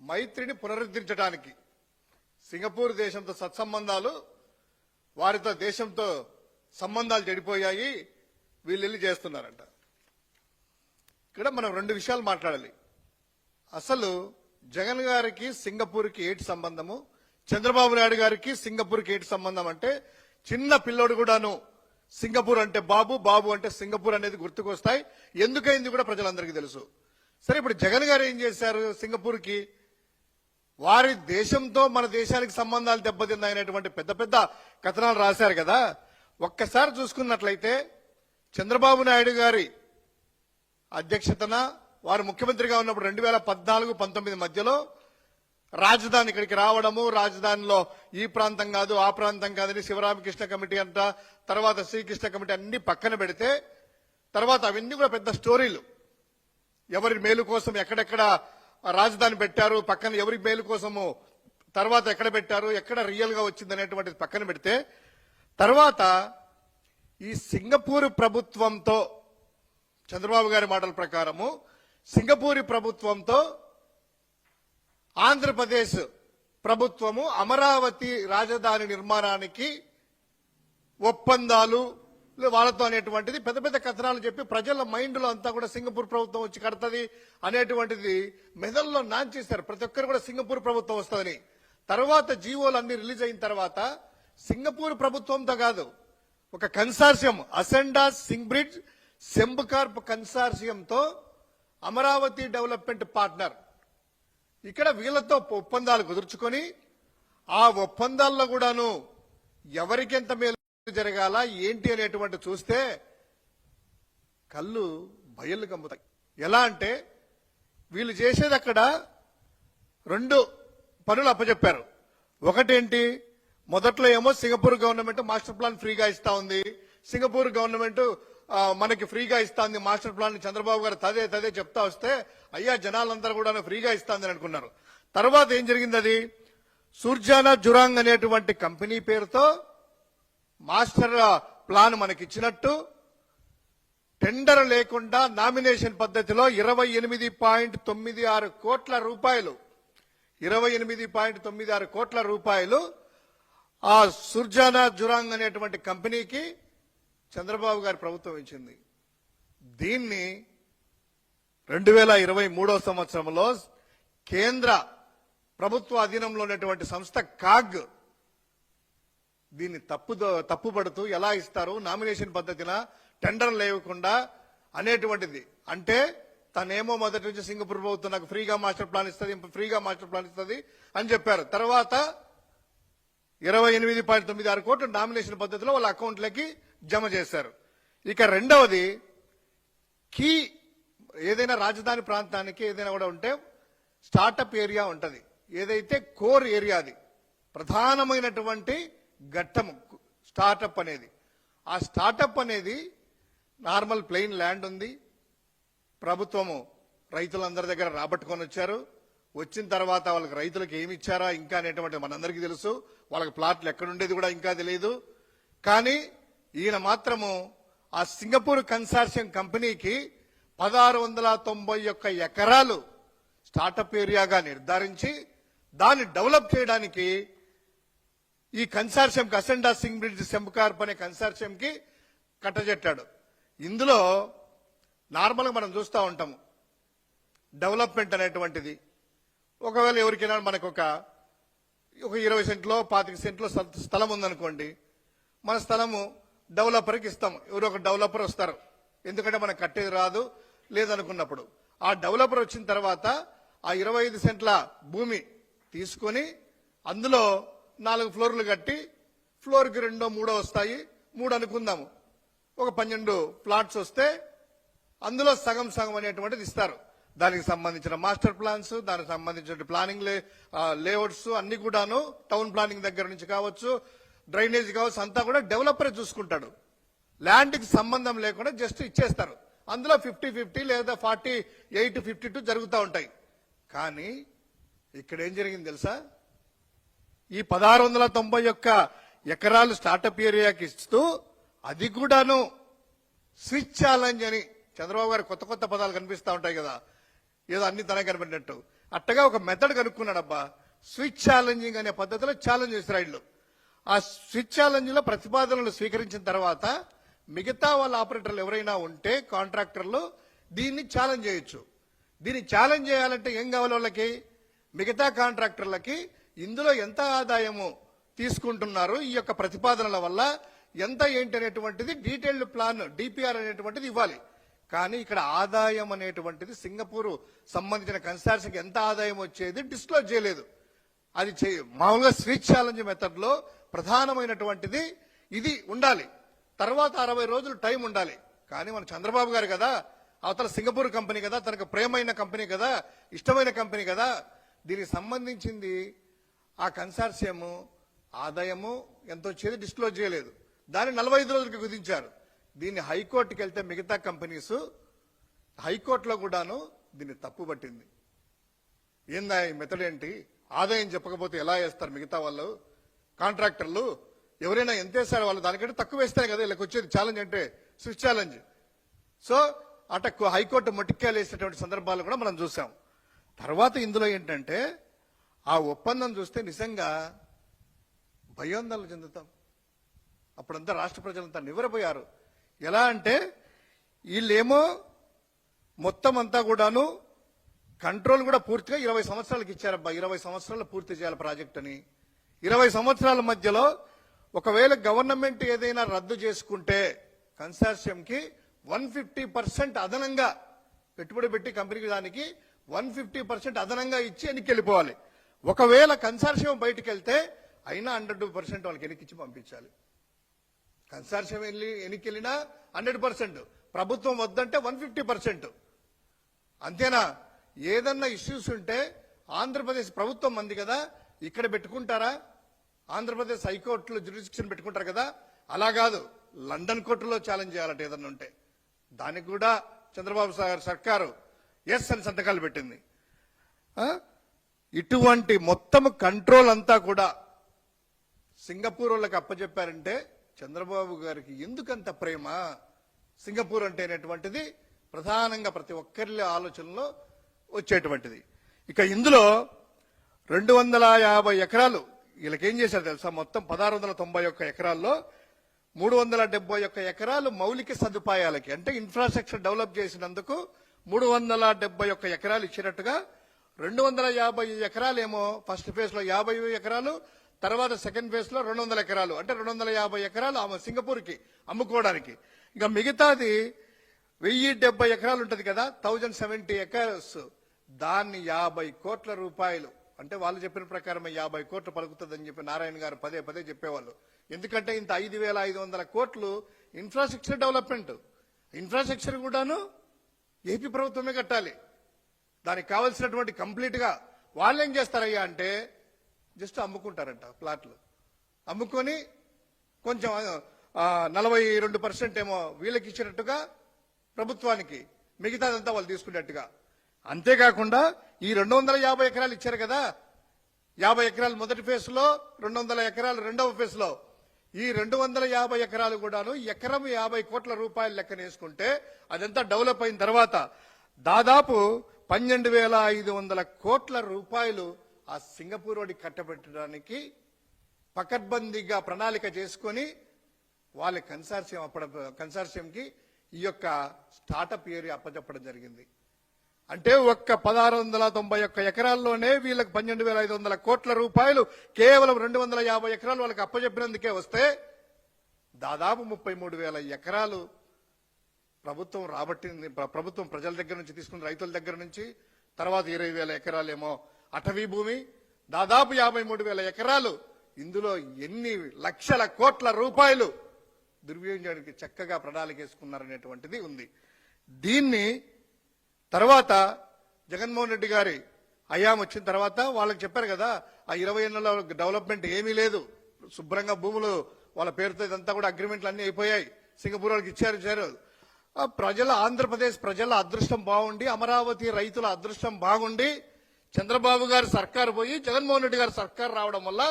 మైత్రిని పునరుద్ధరించడానికి సింగపూర్ దేశంతో సత్సంబంధాలు వారితో దేశంతో సంబంధాలు చెడిపోయాయి వీళ్ళెళ్ళి చేస్తున్నారంట. ఇక్కడ మనం రెండు విషయాలు మాట్లాడాలి. అసలు జగన్ గారికి సింగపూర్కి ఏటి సంబంధము? చంద్రబాబు నాయుడు గారికి సింగపూర్కి ఏటి సంబంధం అంటే చిన్న పిల్లోడు కూడాను సింగపూర్ అంటే బాబు బాబు అంటే సింగపూర్ అనేది గుర్తుకొస్తాయి. ఎందుకైంది కూడా ప్రజలందరికీ తెలుసు. సరే ఇప్పుడు జగన్ గారు ఏం చేశారు సింగపూర్కి? వారి దేశంతో మన దేశానికి సంబంధాలు దెబ్బతిన్నాయనేటువంటి పెద్ద పెద్ద కథనాలు రాశారు కదా. ఒక్కసారి చూసుకున్నట్లయితే చంద్రబాబు నాయుడు గారి అధ్యక్షతన వారు ముఖ్యమంత్రిగా ఉన్నప్పుడు రెండు వేల పద్నాలుగు పంతొమ్మిది మధ్యలో రాజధాని ఇక్కడికి రావడము రాజధానిలో ఈ ప్రాంతం కాదు ఆ ప్రాంతం కాదని శివరామకృష్ణ కమిటీ అంట తర్వాత శ్రీకృష్ణ కమిటీ అన్ని పక్కన పెడితే తర్వాత అవన్నీ కూడా పెద్ద స్టోరీలు. ఎవరి మేలు కోసం ఎక్కడెక్కడ రాజధాని పెట్టారు పక్కన ఎవరి మేలు కోసము తర్వాత ఎక్కడ పెట్టారు ఎక్కడ రియల్గా వచ్చింది అనేటువంటిది పక్కన పెడితే తర్వాత ఈ సింగపూర్ ప్రభుత్వంతో చంద్రబాబు గారి మాటల ప్రకారము సింగపూరి ప్రభుత్వంతో ఆంధ్రప్రదేశ్ ప్రభుత్వము అమరావతి రాజధాని నిర్మాణానికి ఒప్పందాలు వాళ్ళతో అనేటువంటిది పెద్ద పెద్ద కథనాలు చెప్పి ప్రజల మైండ్లో అంతా కూడా సింగపూర్ ప్రభుత్వం వచ్చి కడతది అనేటువంటిది మెదల్లో నాంచేశారు. ప్రతి ఒక్కరు కూడా సింగపూర్ ప్రభుత్వం వస్తుందని. తర్వాత జీవోలు అన్ని రిలీజ్ అయిన తర్వాత సింగపూర్ ప్రభుత్వంతో కాదు ఒక కన్సార్షియం అసెండా సింగ్బ్రిడ్జ్ సెంబకార్ప్ కన్సార్షియంతో అమరావతి డెవలప్మెంట్ పార్ట్నర్. ఇక్కడ వీళ్ళతో ఒప్పందాలు కుదుర్చుకొని ఆ ఒప్పందాల్లో కూడాను ఎవరికెంత మేలు జరగాల? ఏంటి అనేటువంటి చూస్తే కళ్ళు బయళ్ళు కమ్ముతాయి. ఎలా అంటే వీళ్ళు చేసేది అక్కడ రెండు పనులు అప్పచెప్పారు. ఒకటేంటి? మొదట్లో ఏమో సింగపూర్ గవర్నమెంట్ మాస్టర్ ప్లాన్ ఫ్రీగా ఇస్తా ఉంది. సింగపూర్ గవర్నమెంట్ మనకి ఫ్రీగా ఇస్తాంది మాస్టర్ ప్లాన్. చంద్రబాబు గారు తదే తదే చెప్తా వస్తే అయ్యా జనాలందరూ కూడా ఫ్రీగా ఇస్తాందని అనుకున్నారు. తర్వాత ఏం జరిగింది అది? సూర్జానా జురాంగ్ అనేటువంటి కంపెనీ పేరుతో మాస్టర్ ప్లాన్ మనకి ఇచ్చినట్టు టెండర్ లేకుండా నామినేషన్ పద్ధతిలో ఇరవై ఎనిమిది పాయింట్ తొమ్మిది ఆరు కోట్ల రూపాయలు ఇరవై ఎనిమిది పాయింట్ తొమ్మిది ఆరు కోట్ల రూపాయలు ఆ సుర్జానా జురాంగ్ అనేటువంటి కంపెనీకి చంద్రబాబు గారి ప్రభుత్వం ఇచ్చింది. దీన్ని రెండు వేల ఇరవై మూడో సంవత్సరంలో కేంద్ర ప్రభుత్వ అధీనంలో ఉన్నటువంటి సంస్థ కాగ్ దీన్ని తప్పు తప్పుపడుతూ ఎలా ఇస్తారు నామినేషన్ పద్ధతిన టెండర్ లేకుండా అనేటువంటిది. అంటే తనేమో మొదటి నుంచి సింగపూర్ ప్రభుత్వం నాకు ఫ్రీగా మాస్టర్ ప్లాన్ ఇస్తుంది ఫ్రీగా మాస్టర్ ప్లాన్ ఇస్తుంది అని చెప్పారు. తర్వాత ఇరవై ఎనిమిది పాయింట్ తొమ్మిది ఆరు కోట్లు నామినేషన్ పద్ధతిలో వాళ్ళ అకౌంట్లకి జమ చేశారు. ఇక రెండవది కీ ఏదైనా రాజధాని ప్రాంతానికి ఏదైనా కూడా ఉంటే స్టార్టప్ ఏరియా ఉంటుంది. ఏదైతే కోర్ ఏరియా అది ప్రధానమైనటువంటి ఘట్టం స్టార్టప్ అనేది. ఆ స్టార్టప్ అనేది నార్మల్ ప్లెయిన్ ల్యాండ్ ఉంది. ప్రభుత్వము రైతులందరి దగ్గర రాబట్టుకొని వచ్చారు. వచ్చిన తర్వాత వాళ్ళకి రైతులకు ఏమి ఇచ్చారా ఇంకా అనేటువంటి మనందరికీ తెలుసు. వాళ్ళకి ప్లాట్లు ఎక్కడుండేది కూడా ఇంకా తెలియదు. కానీ ఈయన మాత్రము ఆ సింగపూర్ కన్సార్షియం కంపెనీకి పదహారు వందల తొంభై ఒక్క ఎకరాలు స్టార్టప్ ఏరియాగా నిర్ధారించి దాన్ని డెవలప్ చేయడానికి ఈ consortium Ascendas Singbridge Sembcorp అనే కన్సార్షియంకి కట్టజెట్టాడు. ఇందులో నార్మల్గా మనం చూస్తూ ఉంటాము. డెవలప్మెంట్ అనేటువంటిది. ఒకవేళ ఎవరికైనా మనకు ఒక ఒక ఇరవై సెంట్లో పాతిక సెంట్లో స్థలం ఉందనుకోండి మన స్థలము డెవలపర్కి ఇస్తాం. ఎవరో ఒక డెవలపర్ వస్తారు. ఎందుకంటే మనకు కట్టేది రాదు లేదనుకున్నప్పుడు. ఆ డెవలపర్ వచ్చిన తర్వాత ఆ ఇరవై ఐదు సెంట్ల భూమి తీసుకొని అందులో నాలుగు ఫ్లోర్లు కట్టి ఫ్లోర్కి రెండో మూడో వస్తాయి. మూడు అనుకుందాము. ఒక పన్నెండు ప్లాట్స్ వస్తే అందులో సగం సగం అనేటువంటిది ఇస్తారు. దానికి సంబంధించిన మాస్టర్ ప్లాన్స్ దానికి సంబంధించిన ప్లానింగ్ లే లేఅవుట్స్ అన్ని కూడాను టౌన్ ప్లానింగ్ దగ్గర నుంచి కావచ్చు డ్రైనేజ్ కావచ్చు అంతా కూడా డెవలపరే చూసుకుంటాడు. ల్యాండ్కి సంబంధం లేకుండా జస్ట్ ఇచ్చేస్తారు. అందులో ఫిఫ్టీ ఫిఫ్టీ లేదా ఫార్టీ ఎయిట్ ఫిఫ్టీ టూ జరుగుతూ ఉంటాయి. కానీ ఇక్కడ ఏం జరిగింది తెలుసా? ఈ పదహారు వందల తొంభై ఒక్క ఎకరాలు స్టార్టప్ ఏరియాకి ఇస్తూ అది కూడాను స్విచ్ ఛాలెంజ్ అని చంద్రబాబు గారు కొత్త కొత్త పదాలు కనిపిస్తూ ఉంటాయి కదా. ఏదో అన్ని తన కనిపెట్టినట్టు. అట్టగా ఒక మెథడ్ కనుక్కున్నాడబ్బా. స్విచ్ ఛాలెంజింగ్ అనే పద్ధతిలో ఛాలెంజ్ చేశారు వీళ్ళు. ఆ స్విచ్ ఛాలెంజ్లో ప్రతిపాదనలు స్వీకరించిన తర్వాత మిగతా వాళ్ళ ఆపరేటర్లు ఎవరైనా ఉంటే కాంట్రాక్టర్లు దీన్ని ఛాలెంజ్ చేయొచ్చు. దీన్ని ఛాలెంజ్ చేయాలంటే ఏం కావాలి వాళ్ళకి? మిగతా కాంట్రాక్టర్లకి ఇందులో ఎంత ఆదాయము తీసుకుంటున్నారు ఈ యొక్క ప్రతిపాదనల వల్ల ఎంత ఏంటి అనేటువంటిది డీటెయిల్డ్ ప్లాన్ డిపిఆర్ అనేటువంటిది ఇవ్వాలి. కానీ ఇక్కడ ఆదాయం అనేటువంటిది సింగపూర్ సంబంధించిన కన్సార్షికి ఎంత ఆదాయం వచ్చేది డిస్క్లోజ్ చేయలేదు. అది మామూలుగా స్వీట్ ఛాలెంజ్ మెథడ్లో ప్రధానమైనటువంటిది ఇది ఉండాలి. తర్వాత అరవై రోజులు టైం ఉండాలి. కానీ మన చంద్రబాబు గారు కదా అవతల సింగపూర్ కంపెనీ కదా తనకు ప్రేమైన కంపెనీ కదా ఇష్టమైన కంపెనీ కదా దీనికి సంబంధించింది ఆ కన్సార్షియము ఆదాయము ఎంత వచ్చేది డిస్క్లోజ్ చేయలేదు. దాన్ని నలభై ఐదు రోజులకి కుదించారు దీన్ని హైకోర్టుకి వెళ్తే మిగతా కంపెనీస్ హైకోర్టులో కూడాను దీన్ని తప్పు పట్టింది. ఏందా ఈ మెథడ్ ఏంటి? ఆదాయం చెప్పకపోతే ఎలా వేస్తారు మిగతా వాళ్ళు? కాంట్రాక్టర్లు ఎవరైనా ఎంత వేస్తారు? వాళ్ళు దానికంటే తక్కువ వేస్తారు కదా వీళ్ళకి వచ్చేది ఛాలెంజ్ అంటే స్విచ్ ఛాలెంజ్ సో అట హైకోర్టు మొట్టికాయలు వేసేటువంటి సందర్భాలు కూడా మనం చూసాం. తర్వాత ఇందులో ఏంటంటే ఆ ఒప్పందం చూస్తే నిజంగా భయోందనలు చెందుతాం. అప్పుడంతా రాష్ట్ర ప్రజలంతా నివ్వరపోయారు. ఎలా అంటే వీళ్ళేమో మొత్తం అంతా కూడాను కంట్రోల్ కూడా పూర్తిగా ఇరవై సంవత్సరాలకు ఇచ్చారబ్బా. ఇరవై సంవత్సరాలు పూర్తి చేయాలి ప్రాజెక్ట్ అని. ఇరవై సంవత్సరాల మధ్యలో ఒకవేళ గవర్నమెంట్ ఏదైనా రద్దు చేసుకుంటే కన్సార్షియంకి వన్ ఫిఫ్టీ పర్సెంట్ అదనంగా పెట్టుబడి పెట్టి కంపెనీకి దానికి వన్ ఫిఫ్టీ పర్సెంట్ అదనంగా ఇచ్చి ఎన్నికెళ్ళిపోవాలి వెళ్ళిపోవాలి. ఒకవేళ కన్సార్షియం బయటకు వెళ్తే అయినా హండ్రెడ్ పర్సెంట్ వాళ్ళకి వెనక్కిచ్చి పంపించాలి. కన్సార్షియం వెళ్ళి ఎన్నిక వెళ్ళినా హండ్రెడ్ పర్సెంట్. ప్రభుత్వం వద్దంటే వన్ ఫిఫ్టీ పర్సెంట్. అంతేనా? ఏదన్నా ఇష్యూస్ ఉంటే ఆంధ్రప్రదేశ్ ప్రభుత్వం మంది కదా ఇక్కడ పెట్టుకుంటారా? ఆంధ్రప్రదేశ్ హైకోర్టులో జ్యుడిక్షన్ పెట్టుకుంటారు కదా అలా కాదు. లండన్ కోర్టులో ఛాలెంజ్ చేయాలంటే ఏదన్నా ఉంటే. దానికి కూడా చంద్రబాబు సార్ సర్కారు ఎస్ అని సంతకాలు పెట్టింది. ఇటువంటి మొత్తం కంట్రోల్ అంతా కూడా సింగపూర్ వాళ్ళకి అప్పచెప్పారంటే చంద్రబాబు గారికి ఎందుకంత ప్రేమ? సింగపూర్ అంటే అనేటువంటిది ప్రధానంగా ప్రతి ఒక్కరి ఆలోచనలో వచ్చేటువంటిది. ఇక ఇందులో రెండు వందల యాభై ఎకరాలు వీళ్ళకేం చేశారు తెలుసా? మొత్తం పదహారు వందల తొంభై ఒక్క ఎకరాల్లో మూడు వందల డెబ్బై ఒక్క ఎకరాలు మౌలిక సదుపాయాలకి అంటే ఇన్ఫ్రాస్ట్రక్చర్ డెవలప్ చేసినందుకు మూడు వందల డెబ్బై ఒక్క ఎకరాలు ఇచ్చినట్టుగా రెండు వందల యాభై ఎకరాలేమో ఫస్ట్ ఫేజ్లో యాభై ఎకరాలు తర్వాత సెకండ్ ఫేజ్లో రెండు వందల ఎకరాలు. అంటే రెండు వందల యాభై ఎకరాలు ఆమె సింగపూర్కి అమ్ముకోవడానికి. ఇంకా మిగతాది వెయ్యి డెబ్బై ఎకరాలు ఉంటది కదా థౌజండ్ సెవెంటీ ఎకర్స్. దాన్ని యాభై కోట్ల రూపాయలు. అంటే వాళ్ళు చెప్పిన ప్రకారం యాభై కోట్లు పలుకుతుందని చెప్పి నారాయణ గారు పదే పదే చెప్పేవాళ్ళు. ఎందుకంటే ఇంత ఐదు వేల ఐదు వందల కోట్లు ఇన్ఫ్రాస్ట్రక్చర్ డెవలప్మెంట్ ఇన్ఫ్రాస్ట్రక్చర్ కూడాను ఏపీ ప్రభుత్వమే కట్టాలి. దానికి కావాల్సినటువంటి కంప్లీట్గా వాళ్ళు ఏం చేస్తారయ్యా అంటే జస్ట్ అమ్ముకుంటారంట ప్లాట్లు అమ్ముకొని కొంచెం నలభై రెండు పర్సెంట్ ఏమో వీళ్ళకి ఇచ్చినట్టుగా ప్రభుత్వానికి మిగతాదంతా వాళ్ళు తీసుకున్నట్టుగా అంతేకాకుండా ఈ రెండు వందల యాభై ఎకరాలు ఇచ్చారు కదా యాభై ఎకరాలు మొదటి ఫేజ్లో రెండు వందల ఎకరాలు రెండవ ఫేజ్లో ఈ రెండు వందల యాభై ఎకరాలు కూడాను ఎకరం యాభై కోట్ల రూపాయలు లెక్కన వేసుకుంటే అదంతా డెవలప్ అయిన తర్వాత దాదాపు పన్నెండు వేల ఐదు వందల కోట్ల రూపాయలు ఆ సింగపూర్ వాడి కట్టబెట్టడానికి పకడ్బందీగా ప్రణాళిక చేసుకొని వాళ్ళ కన్సార్షియం అప్పడ కన్సార్షియంకి ఈ యొక్క స్టార్టప్ ఏరియా అప్పచెప్పడం జరిగింది. అంటే ఒక్క పదహారు వందల తొంభై ఒక్క ఎకరాల్లోనే వీళ్ళకి పన్నెండు వేల ఐదు వందల కోట్ల రూపాయలు కేవలం రెండు వందల యాభై ఎకరాలు వాళ్ళకి అప్పచెప్పినందుకే వస్తే దాదాపు ముప్పై మూడు వేల ఎకరాలు ప్రభుత్వం రాబట్టింది ప్రభుత్వం ప్రజల దగ్గర నుంచి తీసుకున్న రైతుల దగ్గర నుంచి తర్వాత ఇరవై వేల ఎకరాలేమో అటవీ భూమి దాదాపు యాభై మూడు వేల ఎకరాలు ఇందులో ఎన్ని లక్షల కోట్ల రూపాయలు దుర్వినియోగానికి చక్కగా ప్రణాళిక వేసుకున్నారనేటువంటిది ఉంది. దీన్ని తర్వాత జగన్మోహన్ రెడ్డి గారి అయాం వచ్చిన తర్వాత వాళ్ళకి చెప్పారు కదా ఆ ఇరవై ఏళ్ళలో డెవలప్మెంట్ ఏమీ లేదు. శుభ్రంగా భూములు వాళ్ళ పేరుతో ఇదంతా కూడా అగ్రిమెంట్లు అన్ని అయిపోయాయి. సింగపూర్ వాళ్ళకి ఇచ్చారు ఇచ్చారు. ప్రజల ఆంధ్రప్రదేశ్ ప్రజల అదృష్టం బాగుండి అమరావతి రైతుల అదృష్టం బాగుండి చంద్రబాబు గారి సర్కారు పోయి జగన్మోహన్ రెడ్డి గారి సర్కారు రావడం వల్ల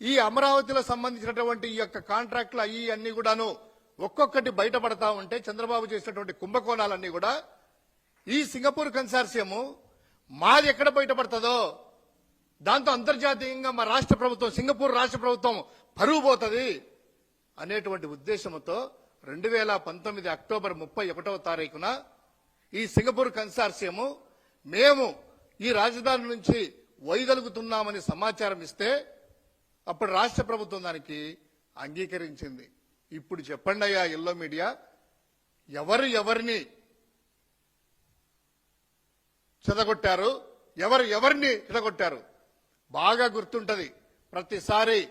ఈ అమరావతిలో సంబంధించినటువంటి ఈ యొక్క కాంట్రాక్టులు అయ్యి అన్ని కూడాను ఒక్కొక్కటి బయటపడతా ఉంటే చంద్రబాబు చేసినటువంటి కుంభకోణాలన్నీ కూడా ఈ సింగపూర్ కన్సార్సియము మాది ఎక్కడ బయటపడుతుందో దాంతో అంతర్జాతీయంగా మా రాష్ట్ర ప్రభుత్వం సింగపూర్ రాష్ట్ర ప్రభుత్వం పరువు పోతుంది అనేటువంటి ఉద్దేశంతో రెండు వేల పంతొమ్మిది అక్టోబర్ ముప్పై ఒకటవ తారీఖున ఈ సింగపూర్ కన్సార్సియము మేము ఈ రాజధాని నుంచి వైదొలుగుతున్నామని సమాచారం ఇస్తే అప్పుడు రాష్ట్ర ప్రభుత్వం దానికి అంగీకరించింది. ఇప్పుడు చెప్పండి అయ్యా ఎల్లో మీడియా ఎవరు ఎవరిని చెదగొట్టారు? ఎవరు ఎవరిని చెదగొట్టారు? బాగా గుర్తుంటది. ప్రతిసారి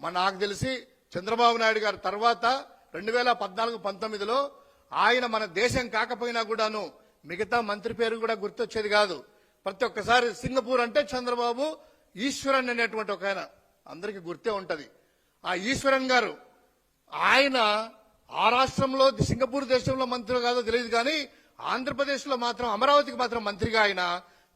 మన నాకు తెలిసి చంద్రబాబు నాయుడు గారి తర్వాత రెండు వేల పద్నాలుగు పంతొమ్మిదిలో ఆయన మన దేశం కాకపోయినా కూడాను మిగతా మంత్రి పేరు కూడా గుర్తొచ్చేది కాదు. ప్రతి ఒక్కసారి సింగపూర్ అంటే చంద్రబాబు ఈశ్వరన్ అనేటువంటి ఒక ఆయన. అందరికీ గుర్తే ఉంటది. ఆ ఈశ్వరన్ గారు ఆయన ఆ రాష్ట్రంలో సింగపూర్ దేశంలో మంత్రి కాదో తెలియదు కానీ ఆంధ్రప్రదేశ్లో మాత్రం అమరావతికి మాత్రం మంత్రిగా ఆయన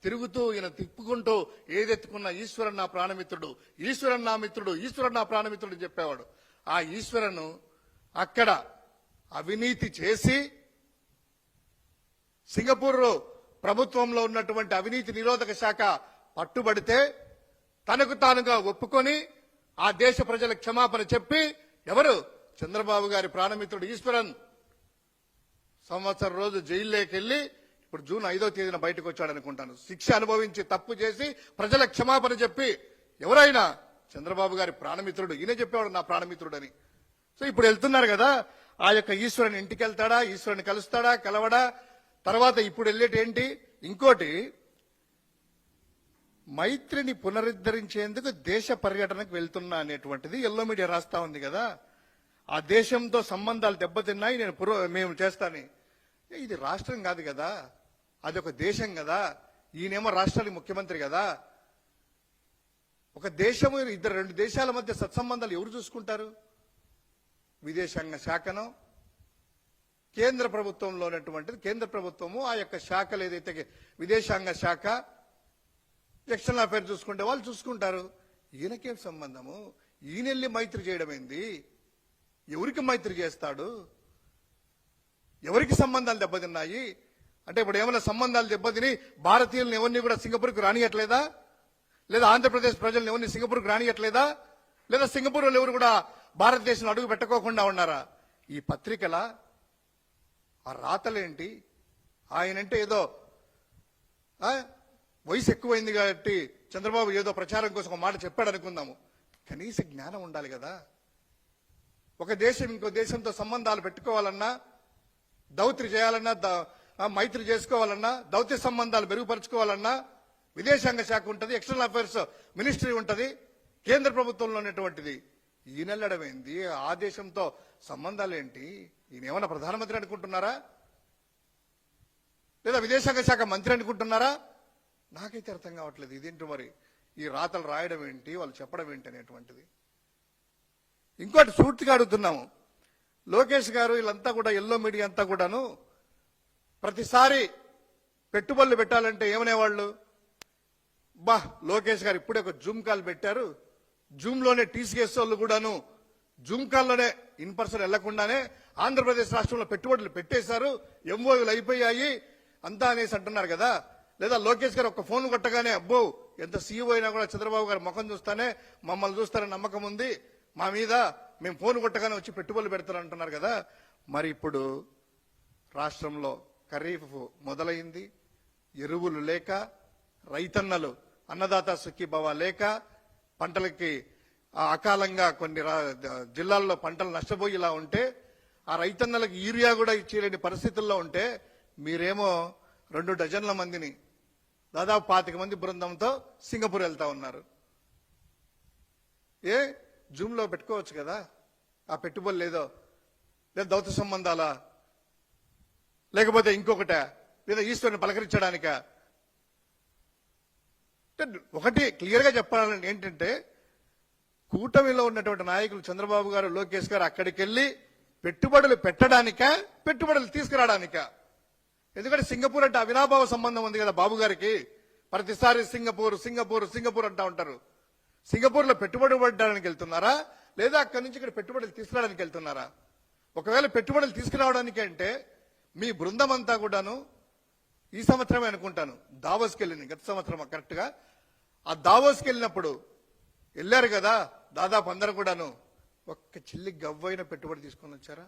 తిరుగుతూ ఈయన తిప్పుకుంటూ ఏదెత్తుకున్న ఈశ్వరన్ నా ప్రాణమిత్రుడు ఈశ్వరన్ నా మిత్రుడు ఈశ్వరన్ నా ప్రాణమిత్రుడు చెప్పేవాడు. ఆ ఈశ్వరను అక్కడ అవినీతి చేసి సింగపూర్ ప్రభుత్వంలో ఉన్నటువంటి అవినీతి నిరోధక శాఖ పట్టుబడితే తనకు తానుగా ఒప్పుకొని ఆ దేశ ప్రజల క్షమాపణ చెప్పి ఎవరు? చంద్రబాబు గారి ప్రాణమిత్రుడు ఈశ్వరన్. సంవత్సరం రోజు జైల్లోకెళ్ళి ఇప్పుడు జూన్ ఐదో తేదీన బయటకు వచ్చాడు అనుకుంటాను శిక్ష అనుభవించి తప్పు చేసి ప్రజల క్షమాపణ చెప్పి ఎవరైనా చంద్రబాబు గారి ప్రాణమిత్రుడు ఈయన చెప్పేవాడు నా ప్రాణమిత్రుడని. సో ఇప్పుడు వెళ్తున్నారు కదా ఆ యొక్క ఈశ్వరుని ఇంటికి వెళ్తాడా ఈశ్వరుని కలుస్తాడా కలవడా? తర్వాత ఇప్పుడు వెళ్ళేటి ఏంటి? ఇంకోటి మైత్రిని పునరుద్ధరించేందుకు దేశ పర్యటనకు వెళ్తున్నా అనేటువంటిది ఎల్లో మీడియా రాస్తా ఉంది కదా. ఆ దేశంతో సంబంధాలు దెబ్బతిన్నాయి నేను పురో మేము చేస్తాను. ఇది రాష్ట్రం కాదు కదా. అది ఒక దేశం కదా. ఈయనేమో రాష్ట్రానికి ముఖ్యమంత్రి కదా. ఒక దేశము ఇద్దరు రెండు దేశాల మధ్య సత్సంబంధాలు ఎవరు చూసుకుంటారు? విదేశాంగ శాఖను కేంద్ర ప్రభుత్వంలో ఉన్నటువంటిది కేంద్ర ప్రభుత్వము ఆ యొక్క శాఖలు ఏదైతే విదేశాంగ శాఖ ఎక్స్టర్నల్ అఫైర్ చూసుకుంటే వాళ్ళు చూసుకుంటారు. ఈయనకేం సంబంధము? ఈయనెళ్ళి మైత్రి చేయడం ఏంది ఎవరికి మైత్రి చేస్తాడు? ఎవరికి సంబంధాలు దెబ్బతిన్నాయి? అంటే ఇప్పుడు ఏమైనా సంబంధాలు దెబ్బతిని భారతీయులను ఎవరిని కూడా సింగపూర్కి రానియట్లేదా? లేదా ఆంధ్రప్రదేశ్ ప్రజలను ఎవరిని సింగపూర్కి రానియట్లేదా? లేదా సింగపూర్ ఎవరు కూడా భారతదేశంలో అడుగు పెట్టుకోకుండా ఉన్నారా? ఈ పత్రికల ఆ రాతలేంటి? ఆయనంటే ఏదో వయసు ఎక్కువైంది కాబట్టి చంద్రబాబు ఏదో ప్రచారం కోసం ఒక మాట చెప్పాడు అనుకుందాము. కనీస జ్ఞానం ఉండాలి కదా. ఒక దేశం ఇంకో దేశంతో సంబంధాలు పెట్టుకోవాలన్నా దౌత్రి చేయాలన్నా మైత్రి చేసుకోవాలన్నా దౌత్య సంబంధాలు మెరుగుపరుచుకోవాలన్నా విదేశాంగ శాఖ ఉంటుంది ఎక్స్టర్నల్ అఫైర్స్ మినిస్ట్రీ ఉంటుంది కేంద్ర ప్రభుత్వంలో ఉన్నటువంటిది. ఈయనెళ్ళడమేంది ఆ దేశంతో సంబంధాలు ఏంటి ఈయన ఏమన్నా ప్రధానమంత్రి అనుకుంటున్నారా? లేదా విదేశాంగ శాఖ మంత్రి అనుకుంటున్నారా? నాకైతే అర్థం కావట్లేదు. ఇదేంటి మరి? ఈ రాతలు రాయడం ఏంటి? వాళ్ళు చెప్పడం ఏంటి అనేటువంటిది. ఇంకోటి సూటిగా అడుగుతున్నాము. లోకేష్ గారు వీళ్ళంతా కూడా ఎల్లో మీడియా అంతా కూడాను ప్రతిసారి పెట్టుబడులు పెట్టాలంటే ఏమనేవాళ్ళు? బా లోకేష్ గారు ఇప్పుడే ఒక జూమ్ కాల్ పెట్టారు. జూమ్లోనే టీసీఎస్ వాళ్ళు కూడాను జూమ్ కాల్లోనే ఇన్ పర్సన్ వెళ్ళకుండానే ఆంధ్రప్రదేశ్ రాష్ట్రంలో పెట్టుబడులు పెట్టేశారు ఎంఓలు అయిపోయాయి అంతా అనేసి అంటున్నారు కదా. లేదా లోకేష్ గారు ఒక ఫోన్ కొట్టగానే అబ్బో ఎంత సీఈఓ అయినా కూడా చంద్రబాబు గారి ముఖం చూస్తానే మమ్మల్ని చూస్తారని నమ్మకం ఉంది మా మీద మేము ఫోన్ కొట్టగానే వచ్చి పెట్టుబడులు పెడతారు అంటున్నారు కదా. మరి ఇప్పుడు రాష్ట్రంలో ఖరీఫ్ మొదలైంది ఎరువులు లేక రైతన్నలు అన్నదాత సుఖీభవ లేక పంటలకి ఆ అకాలంగా కొన్ని రా- జిల్లాల్లో పంటలు నష్టపోయేలా ఉంటే ఆ రైతన్నలకు యూరియా కూడా ఇచ్చేలేని పరిస్థితుల్లో ఉంటే మీరేమో రెండు డజన్ల మందిని దాదాపు పాతిక మంది బృందంతో సింగపూర్ వెళ్తా ఉన్నారు. ఏ? జూమ్లో పెట్టుకోవచ్చు కదా? ఆ పెట్టుబడి లేదో? లేదా దౌత సంబంధాలా? లేకపోతే ఇంకొకట? లేదా ఈశ్వరుని పలకరించడానికా? ఒకటి క్లియర్గా చెప్పాలని ఏంటంటే కూటమిలో ఉన్నటువంటి నాయకులు చంద్రబాబు గారు లోకేష్ గారు అక్కడికి వెళ్ళి పెట్టుబడులు పెట్టడానిక పెట్టుబడులు తీసుకురావడానిక ఎందుకంటే సింగపూర్ అంటే అవినాభావ సంబంధం ఉంది కదా బాబు గారికి. ప్రతిసారి సింగపూర్ సింగపూర్ సింగపూర్ అంటా ఉంటారు. సింగపూర్లో పెట్టుబడి పెట్టడానికి వెళ్తున్నారా? లేదా అక్కడి నుంచి ఇక్కడ పెట్టుబడులు తీసుకురావడానికి వెళ్తున్నారా? ఒకవేళ పెట్టుబడులు తీసుకురావడానికి అంటే మీ బృందం అంతా కూడాను ఈ సంవత్సరమే అనుకుంటాను. దావోస్కి వెళ్ళింది. గత సంవత్సరం కరెక్ట్గా ఆ దావోస్కి వెళ్ళినప్పుడు వెళ్ళారు కదా దాదాపు అందరూ కూడాను ఒక్క చిల్లి గవ్వైన పెట్టుబడి తీసుకొని వచ్చారా?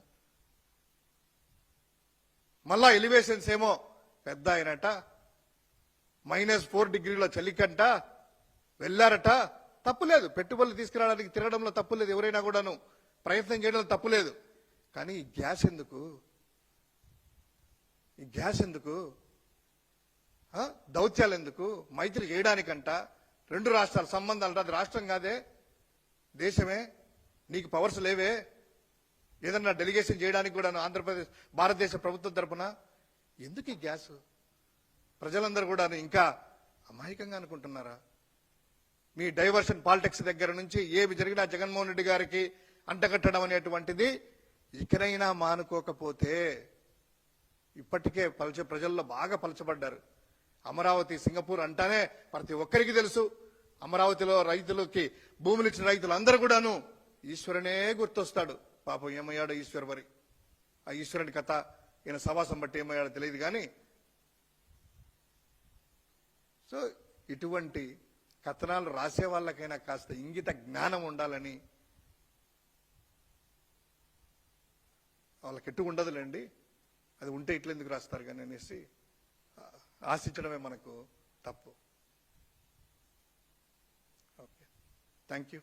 మళ్ళా ఎలివేషన్స్ ఏమో పెద్ద అయినట మైనస్ ఫోర్ డిగ్రీల చలికంట వెళ్ళారట. తప్పులేదు పెట్టుబడులు తీసుకురావడానికి తిరగడంలో తప్పులేదు ఎవరైనా కూడాను ప్రయత్నం చేయడంలో తప్పులేదు కానీ ఈ గ్యాస్ ఎందుకు? ఈ గ్యాస్ ఎందుకు? దౌత్యాలు ఎందుకు? మైత్రి చేయడానికంట రెండు రాష్ట్రాల సంబంధాలు అది రాష్ట్రం కాదే. దేశమే. నీకు పవర్స్ లేవే. ఏదన్నా డెలిగేషన్ చేయడానికి కూడా ఆంధ్రప్రదేశ్ భారతదేశ ప్రభుత్వం తరపున. ఎందుకు ఈ గ్యాస్? ప్రజలందరూ కూడా ఇంకా అమాయకంగా అనుకుంటున్నారా? మీ డైవర్షన్ పాలిటిక్స్ దగ్గర నుంచి ఏవి జరిగినా జగన్మోహన్ రెడ్డి గారికి అంటగట్టడం అనేటువంటిది ఇకనైనా మానుకోకపోతే ఇప్పటికే పలచ ప్రజల్లో బాగా పలచబడ్డారు. అమరావతి సింగపూర్ అంటానే ప్రతి ఒక్కరికి తెలుసు. అమరావతిలో రైతులకి భూములు ఇచ్చిన రైతులందరూ కూడాను ఈశ్వరునే గుర్తొస్తాడు. పాపం ఏమయ్యాడో ఈశ్వర్ ఆ ఈశ్వరుని కథ ఈయన సవాసం బట్టి ఏమయ్యాడో తెలియదు కానీ సో ఇటువంటి కథనాలు రాసే వాళ్ళకైనా కాస్త ఇంగిత జ్ఞానం ఉండాలని వాళ్ళకి ఎట్టు ఉండదులేండి అది ఉంటే ఇట్లెందుకు రాస్తారు కానీ అనేసి ఆశించడమే మనకు తప్పు. Okay thank you